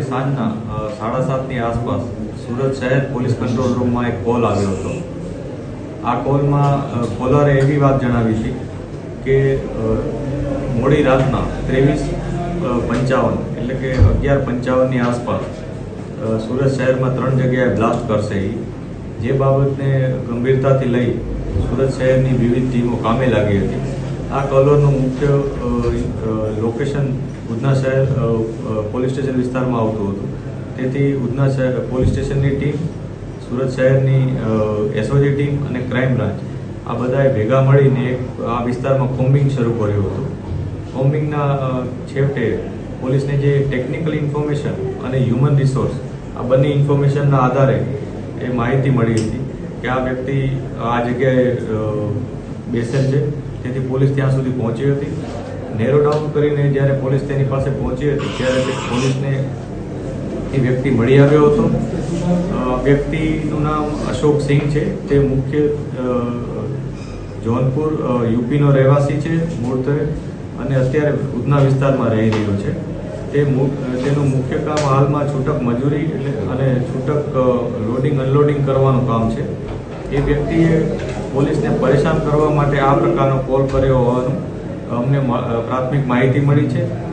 સાંજના સાડા સાતની આસપાસ સુરત શહેર પોલીસ કંટ્રોલ રૂમમાં એક કોલ આવ્યો હતો. આ કોલમાં કોલરે એવી વાત જણાવી હતી કે મોડી રાતના ત્રેવીસ પંચાવન એટલે કે અગિયાર પંચાવનની આસપાસ સુરત શહેરમાં ત્રણ જગ્યાએ બ્લાસ્ટ કરશે એ જે બાબતને ગંભીરતાથી લઈ સુરત શહેરની વિવિધ ટીમો કામે લાગી હતી. આ કોલરનું મુખ્ય લોકેશન ઉધના શહેર પોલીસ સ્ટેશન વિસ્તારમાં આવતું હતું. તેથી ઉધના શહેર, પોલીસ સ્ટેશનની ટીમ, સુરત શહેરની એસઓજી ટીમ અને ક્રાઇમ બ્રાન્ચ આ બધાએ ભેગા મળીને આ વિસ્તારમાં કોમ્બિંગ શરૂ કર્યું હતું. કોમ્બિંગના છેવટે પોલીસને જે ટેકનિકલ ઇન્ફોર્મેશન અને હ્યુમન રિસોર્સ આ બંને ઇન્ફોર્મેશનના આધારે એ માહિતી મળી હતી કે આ વ્યક્તિ આ જગ્યાએ બેસેલ છે. તેથી પોલીસ ત્યાં સુધી પહોંચી હતી. નેરો ડાઉન કરીને જ્યારે પોલીસ તેની પાસે પહોંચી હતી, ત્યારે તે પોલીસને એ વ્યક્તિ મળી આવ્યો હતો. વ્યક્તિનું નામ અશોક સિંહ છે. તે મુખ્ય જોનપુર યુપીનો રહેવાસી છે મૂળતરે અને અત્યારે ઉધના વિસ્તારમાં રહી રહ્યો છે. તે તેનું મુખ્ય કામ હાલમાં છૂટક મજૂરી એટલે, અને છૂટક લોડિંગ, અનલોડિંગ કરવાનું કામ છે. એ વ્યક્તિએ પોલીસને પરેશાન કરવા માટે આ પ્રકારનો કોલ કર્યો હોવાનું અમને પ્રાથમિક માહિતી મળી છે.